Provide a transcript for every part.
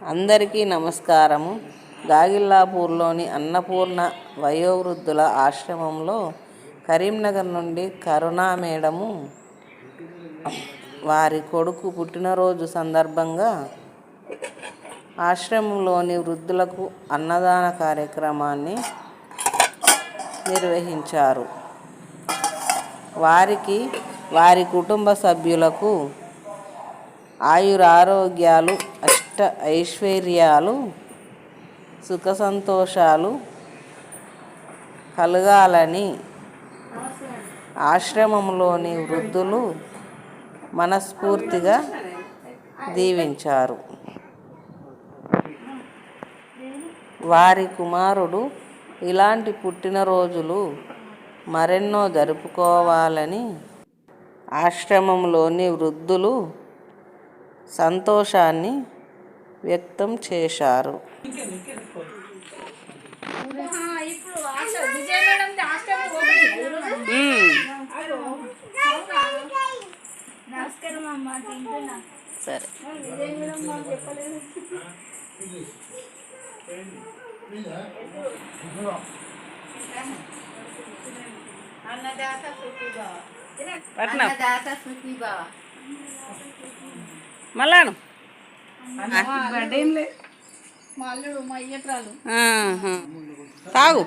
అందరికీ నమస్కారము. గాగిల్లాపూర్లోని అన్నపూర్ణ వయోవృద్ధుల ఆశ్రమంలో కరీంనగర్ నుండి కరుణా మేడము వారి కొడుకు పుట్టినరోజు సందర్భంగా ఆశ్రమంలోని వృద్ధులకు అన్నదాన కార్యక్రమాన్ని నిర్వహించారు. వారికి వారి కుటుంబ సభ్యులకు ఆయురారోగ్యాలు అష్ట ఐశ్వర్యాలు సుఖ సంతోషాలు కలగాలని ఆశ్రమంలోని వృద్ధులు మనస్ఫూర్తిగా దీవించారు. వారి కుమారుడు ఇలాంటి పుట్టినరోజులు మరెన్నో జరుపుకోవాలని ఆశ్రమంలోని వృద్ధులు సంతోషాన్ని వ్యక్తం చేశారు. సరే అన్నదాత అన్నదాత మళ్ళాను తాగు.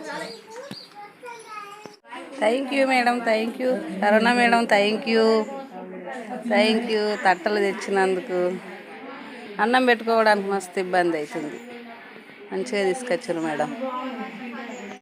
Thank you madam thank you Karuna madam thank you thank you తట్టలు తెచ్చినందుకు. అన్నం పెట్టుకోవడానికి మస్తు ఇబ్బంది అవుతుంది. మంచిగా తీసుకొచ్చారు మేడం